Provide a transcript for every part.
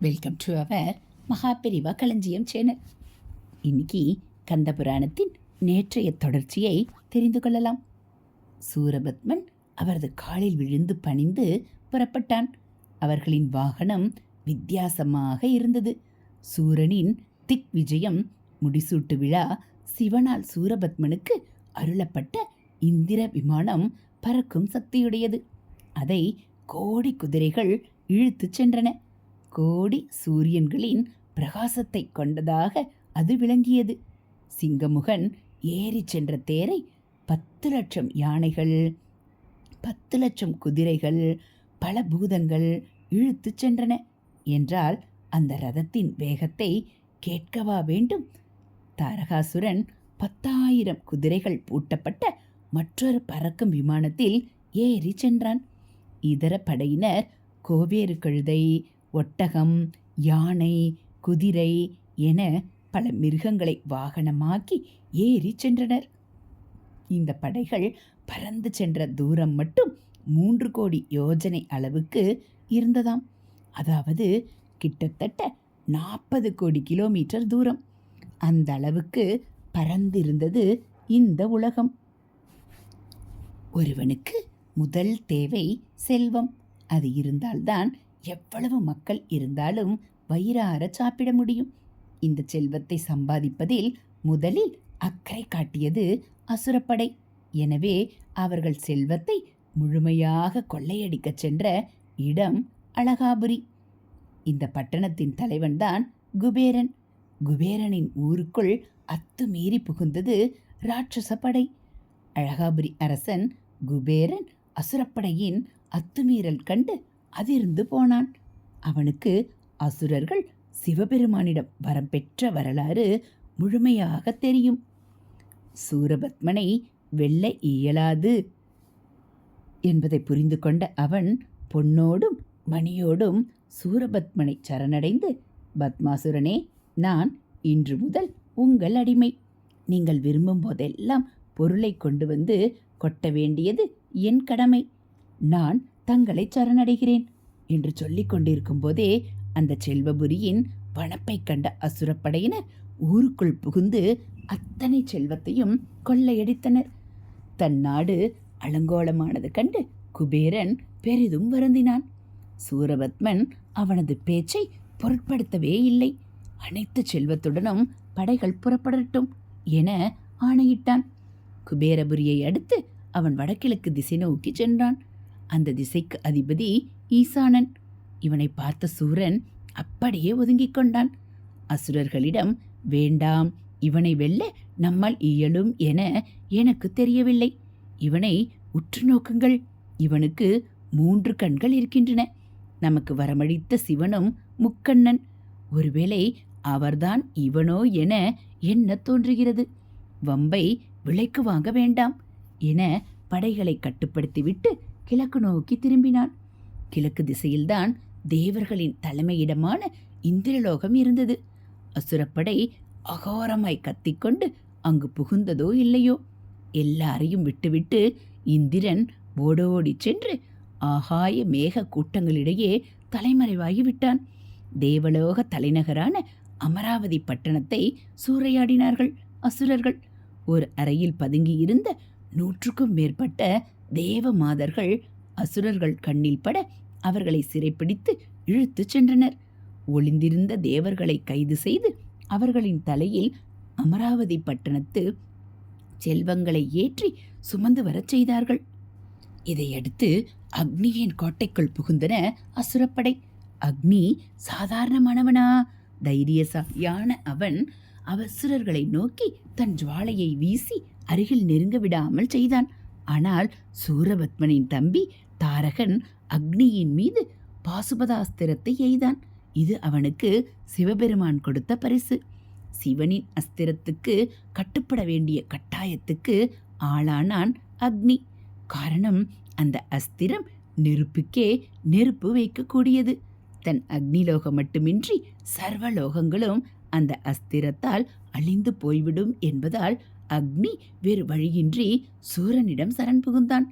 Welcome to our Maha Periyava களஞ்சியம் channel இன்னைக்கு கந்த புராணத்தின் நேற்றைய தொடர்ச்சியை தெரிந்து கொள்ளலாம். சூரபத்மன் அவரது காலில் விழுந்து பணிந்து புறப்பட்டான். அவர்களின் வாகனம் வித்தியாசமாக இருந்தது. சூரனின் திக் விஜயம் முடிசூட்டு விழா சிவனால் சூரபத்மனுக்கு அருளப்பட்ட இந்திர விமானம் பறக்கும் சக்தியுடையது. அதை கோடி குதிரைகள் இழுத்துச் சென்றன. கோடி சூரியன்களின் பிரகாசத்தை கொண்டதாக அது விளங்கியது. சிங்கமுகன் ஏறிச் சென்ற தேரை பத்து லட்சம் யானைகள் பத்து லட்சம் குதிரைகள் பல பூதங்கள் இழுத்துச் சென்றன. என்றால் அந்த ரதத்தின் வேகத்தை கேட்கவா வேண்டும்? தாரகாசுரன் பத்தாயிரம் குதிரைகள் பூட்டப்பட்ட மற்றொரு பறக்கும் விமானத்தில் ஏறி சென்றான். இதர படையினர் கோவேறு கழுதை ஒட்டகம் யானை குதிரை என பல மிருகங்களை வாகனமாக்கி ஏறி சென்றனர். இந்த படைகள் பறந்து சென்ற தூரம் மட்டும் மூன்று கோடி யோஜனை அளவுக்கு இருந்ததாம். அதாவது கிட்டத்தட்ட நாற்பது கோடி கிலோமீட்டர் தூரம். அந்த அளவுக்கு பறந்திருந்தது இந்த உலகம். ஒருவனுக்கு முதல் தேவை செல்வம். அது இருந்தால்தான் எவ்வளவு மக்கள் இருந்தாலும் வயிறார சாப்பிட முடியும். இந்த செல்வத்தை சம்பாதிப்பதில் முதலில் அக்கறை காட்டியது அசுரப்படை. எனவே அவர்கள் செல்வத்தை முழுமையாக கொள்ளையடிக்கச் சென்ற இடம் அழகாபுரி. இந்த பட்டணத்தின் தலைவன்தான் குபேரன். குபேரனின் ஊருக்குள் அத்துமீறி புகுந்தது ராட்சச படை. அழகாபுரி அரசன் குபேரன் அசுரப்படையின் அத்துமீறல் கண்டு அதிர்ந்து போனான். அவனுக்கு அசுரர்கள் சிவபெருமானிடம் வரம் பெற்ற வரலாறு முழுமையாக தெரியும். சூரபத்மனை வெல்ல இயலாது என்பதை புரிந்து கொண்ட அவன் பொன்னோடும் மணியோடும் சூரபத்மனை சரணடைந்து பத்மாசுரனே நான் இன்று முதல் உங்கள் அடிமை. நீங்கள் விரும்பும் போதெல்லாம் பொருளை கொண்டு வந்து கொட்ட வேண்டியது என் கடமை. நான் தங்களை சரணடைகிறேன் என்று சொல்லிக் கொண்டிருக்கும் போதே அந்த செல்வபுரியின் பணப்பை கண்ட அசுரப்படையினர் ஊருக்குள் புகுந்து அத்தனை செல்வத்தையும் கொள்ளையடித்தனர். தன் நாடு அலங்கோலமானது கண்டு குபேரன் பெரிதும் வருந்தினான். சூரபத்மன் அவனது பேச்சை பொருட்படுத்தவே இல்லை. அனைத்து செல்வத்துடனும் படைகள் புறப்படட்டும் என ஆணையிட்டான். குபேரபுரியை அடுத்து அவன் வடகிழக்கு திசை நோக்கி சென்றான். அந்த திசைக்கு அதிபதி ஈசானன். இவனை பார்த்த சூரன் அப்படியே ஒதுங்கிக் கொண்டான். அசுரர்களிடம் வேண்டாம் இவனை வெல்ல நம்மால் இயலும் என எனக்கு தெரியவில்லை. இவனை உற்று நோக்குங்கள். இவனுக்கு மூன்று கண்கள் இருக்கின்றன. நமக்கு வரமளித்த சிவனும் முக்கண்ணன். ஒருவேளை அவர்தான் இவனோ என என்ன தோன்றுகிறது. வம்பை விலைக்கு வாங்க வேண்டாம் என படைகளை கட்டுப்படுத்திவிட்டு கிழக்கு நோக்கி திரும்பினான். கிழக்கு திசையில்தான் தேவர்களின் தலைமையிடமான இந்திரலோகம் இருந்தது. அசுரப்படை அகோரமாய் கத்திக்கொண்டு அங்கு புகுந்ததோ இல்லையோ? எல்லாரையும் விட்டுவிட்டு இந்திரன் ஓடோடிச் சென்று ஆகாய மேக கூட்டங்களிடையே தலைமறைவாகி விட்டான். தேவலோக தலைநகரான அமராவதி பட்டணத்தை சூறையாடினார்கள் அசுரர்கள். ஒரு அறையில் பதுங்கியிருந்த நூற்றுக்கும் மேற்பட்ட தேவ மாதர்கள் அசுரர்கள் கண்ணில் பட அவர்களை சிறைப்பிடித்து இழுத்துச் சென்றனர். ஒளிந்திருந்த தேவர்களை கைது செய்து அவர்களின் தலையில் அமராவதி பட்டணத்து செல்வங்களை ஏற்றி சுமந்து வரச் செய்தார்கள். இதையடுத்து அக்னியின் கோட்டைக்குள் புகுந்தன அசுரப்படை. அக்னி சாதாரணமானவனா. தைரியசாலியான அவன் அவசுரர்களை நோக்கி தன் ஜுவாலையை வீசி அருகில் நெருங்க விடாமல் செய்தான். ஆனால் சூரபத்மனின் தம்பி தாரகன் அக்னியின் மீது பாசுபதாஸ்திரத்தை எய்தான். இது அவனுக்கு சிவபெருமான் கொடுத்த பரிசு. சிவனின் அஸ்திரத்துக்கு கட்டுப்பட வேண்டிய கட்டாயத்துக்கு ஆளானான் அக்னி. காரணம் அந்த அஸ்திரம் நெருப்புக்கே நெருப்பு வைக்கக்கூடியது. தன் அக்னிலோகம் மட்டுமின்றி சர்வலோகங்களும் அந்த அஸ்திரத்தால் அழிந்து போய்விடும் என்பதால் அக்னி வேறு வழியின்றி சூரனிடம் சரண் புகுந்தான்.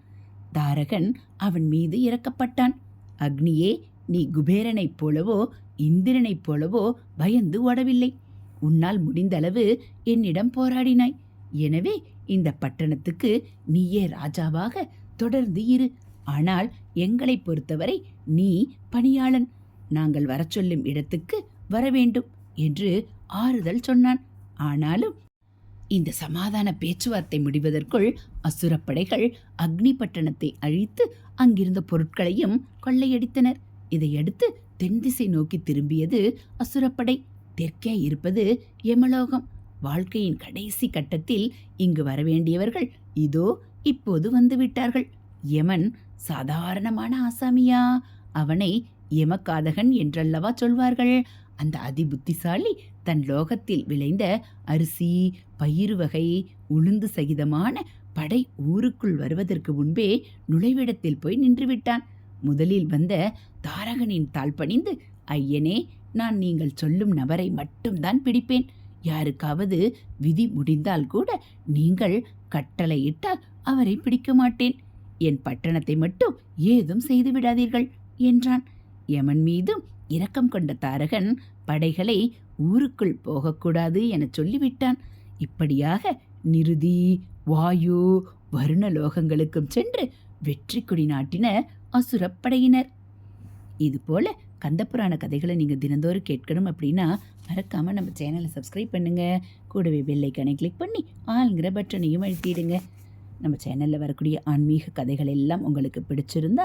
தாரகன் அவன் மீது இறக்கப்பட்டான் அக்னியே நீ குபேரனைப் போலவோ இந்திரனைப் போலவோ பயந்து ஓடவில்லை. உன்னால் முடிந்தளவு என்னிடம் போராடினாய். எனவே இந்த பட்டணத்துக்கு நீயே ராஜாவாக தொடர்ந்து இரு. ஆனால் எங்களைப் பொறுத்தவரை நீ பணியாளன். நாங்கள் வரச் சொல்லும் இடத்துக்கு வர வேண்டும் என்று ஆறுதல் சொன்னான். ஆனாலும் இந்த சமாதான பேச்சுவார்த்தை முடிவதற்குள் அசுரப்படைகள் அக்னி பட்டணத்தை அழித்து அங்கிருந்த பொருட்களையும் கொள்ளையடித்தனர். இதையடுத்து தென் திசை நோக்கி திரும்பியது அசுரப்படை. தெற்கே இருப்பது யமலோகம். வாழ்க்கையின் கடைசி கட்டத்தில் இங்கு வரவேண்டியவர்கள் இதோ இப்போது வந்துவிட்டார்கள். யமன் சாதாரணமான ஆசாமியா? அவனை யமகாதகன் என்றல்லவா சொல்வார்கள்? அந்த அதிபுத்திசாலி தன் லோகத்தில் விளைந்த அரிசி பயிறு வகை உளுந்து சகிதமான படை ஊருக்குள் வருவதற்கு முன்பே நுழைவிடத்தில் போய் நின்றுவிட்டான். முதலில் வந்த தாரகனின் தாழ் பணிந்து ஐயனே நான் நீங்கள் சொல்லும் நபரை மட்டும்தான் பிடிப்பேன். யாருக்காவது விதி முடிந்தால் கூட நீங்கள் கட்டளையிட்டால் அவரை பிடிக்க மாட்டேன். என் பட்டணத்தை மட்டும் ஏதும் செய்து விடாதீர்கள் என்றான். யமன் மீதும் இரக்கம் கொண்ட தாரகன் படைகளை ஊருக்குள் போகக்கூடாது எனச் சொல்லிவிட்டான். இப்படியாக நிருதி வாயு வருண லோகங்களுக்கும் சென்று வெற்றி கொடி நாட்டினர் அசுரப்படையினர் இதுபோல கந்தபுராண கதைகளை நீங்கள் தினந்தோறும் கேட்கணும் அப்படின்னா மறக்காமல் நம்ம சேனலை சப்ஸ்கிரைப் பண்ணுங்கள் கூடவே பெல்லைக்கானை கிளிக் பண்ணி ஆளுங்கிற பட்டனையும் அழுத்திடுங்க. நம்ம சேனலில் வரக்கூடிய ஆன்மீக கதைகள் எல்லாம் உங்களுக்கு பிடிச்சிருந்தா